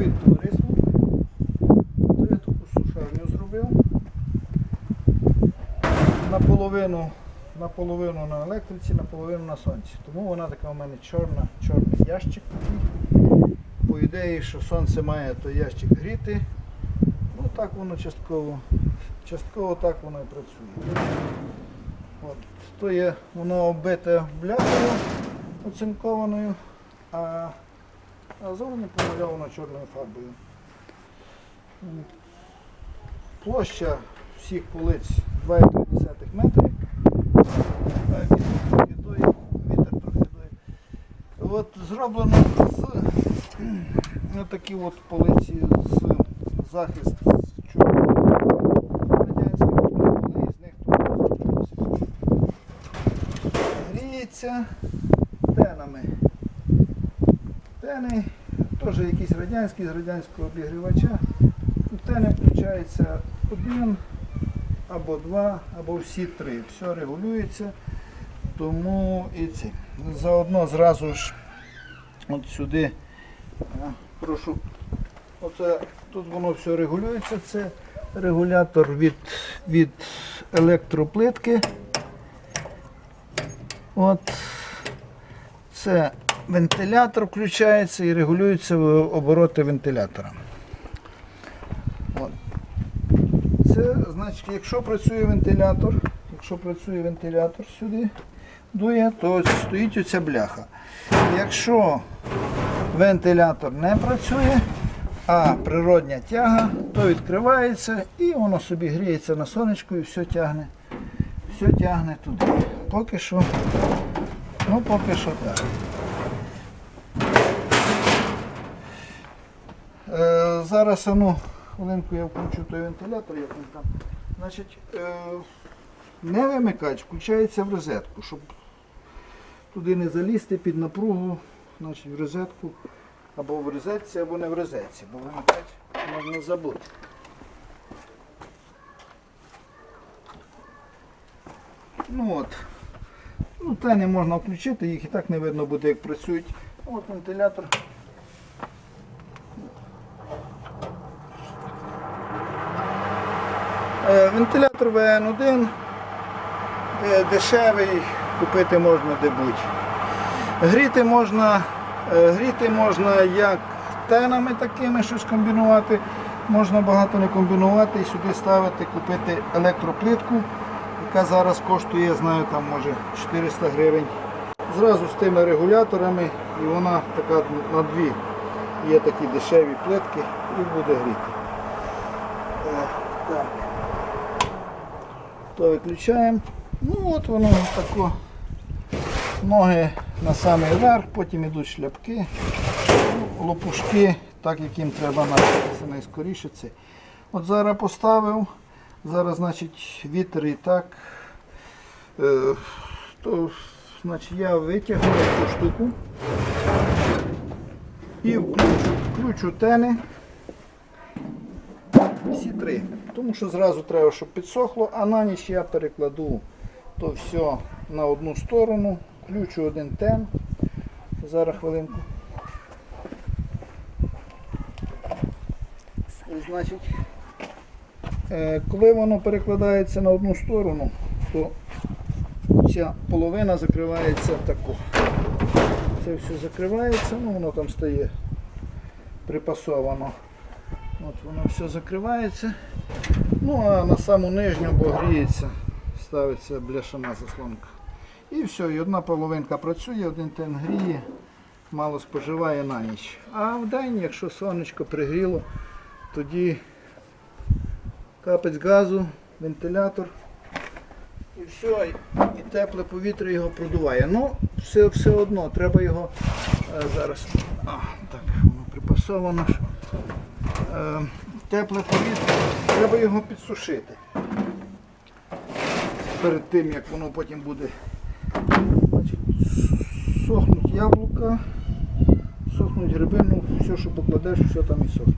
Привіт, товариство. То я таку сушарню зробив. Наполовину, наполовину на електриці, наполовину на сонці. Тому вона така у мене чорна, чорний ящик. По ідеї, що сонце має той ящик гріти. Ну так воно частково. Частково так воно і працює. От. То є воно оббите бляхою оцинкованою, а а зовні помальовано чорною фарбою. Площа всіх полиць 2,3 метри. От зроблено з такі от полиці з захист з чорного з них тут гріється тенами. Тени теж якісь радянські з радянського обігрівача. У тени включається один або два, або всі три. Все регулюється. Тому і ці. Заодно зразу ж от сюди. Прошу. Оце тут воно все регулюється. Це регулятор від, від електроплитки. От це вентилятор включається і регулюються обороти вентилятора. Це значить, якщо працює вентилятор, якщо працює вентилятор сюди, дує, то стоїть оця бляха. Якщо вентилятор не працює, а природня тяга, то відкривається і воно собі гріється на сонечку і все тягне, все тягне туди. Поки що, ну поки що так. Е, зараз ну, хвилинку я включу той вентилятор, як він там. Значить, е, не вимикач, включається в розетку, щоб туди не залізти під напругу, значить в розетку або в розетці, або не в розетці, бо вимикач можна забути. Ну от. Ну, та не можна включити, їх і так не видно буде, як працюють. От вентилятор. Е, Вентилятор ВН1 е, дешевий, купити можна де-будь. Гріти можна, е, гріти можна як тенами такими щось комбінувати, можна багато не комбінувати і сюди ставити, купити електроплитку, яка зараз коштує, знаю, там може 400 гривень. Зразу з тими регуляторами і вона така на дві. Є такі дешеві плитки і буде гріти. Е, Так. То виключаємо. Ну от воно тако. Ноги на самий верх, потім йдуть шляпки, ну, лопушки, так як їм треба навчитися найскоріше це. От зараз поставив, зараз значить вітер і так. Е, то, значить, я витягну цю штуку і включу, включу тени. Всі три. Тому що зразу треба, щоб підсохло, а на ніч я перекладу то все на одну сторону, включу один тен. Зараз хвилинку. Значить, е, коли воно перекладається на одну сторону, то ця половина закривається тако. Це все закривається, ну воно там стає припасовано. От воно все закривається. Ну а на саму нижню, бо гріється, ставиться бляшана заслонка. І все, і одна половинка працює, один тен гріє, мало споживає на ніч. А в день, якщо сонечко пригріло, тоді капець газу, вентилятор і все, і, тепле повітря його продуває. Ну, все, все одно, треба його е, зараз. А, так, воно припасовано. Е, тепле повітря, треба його підсушити. Перед тим, як воно потім буде сохнуть яблука, сохнуть гриби, ну все, що покладеш, все там і сохне.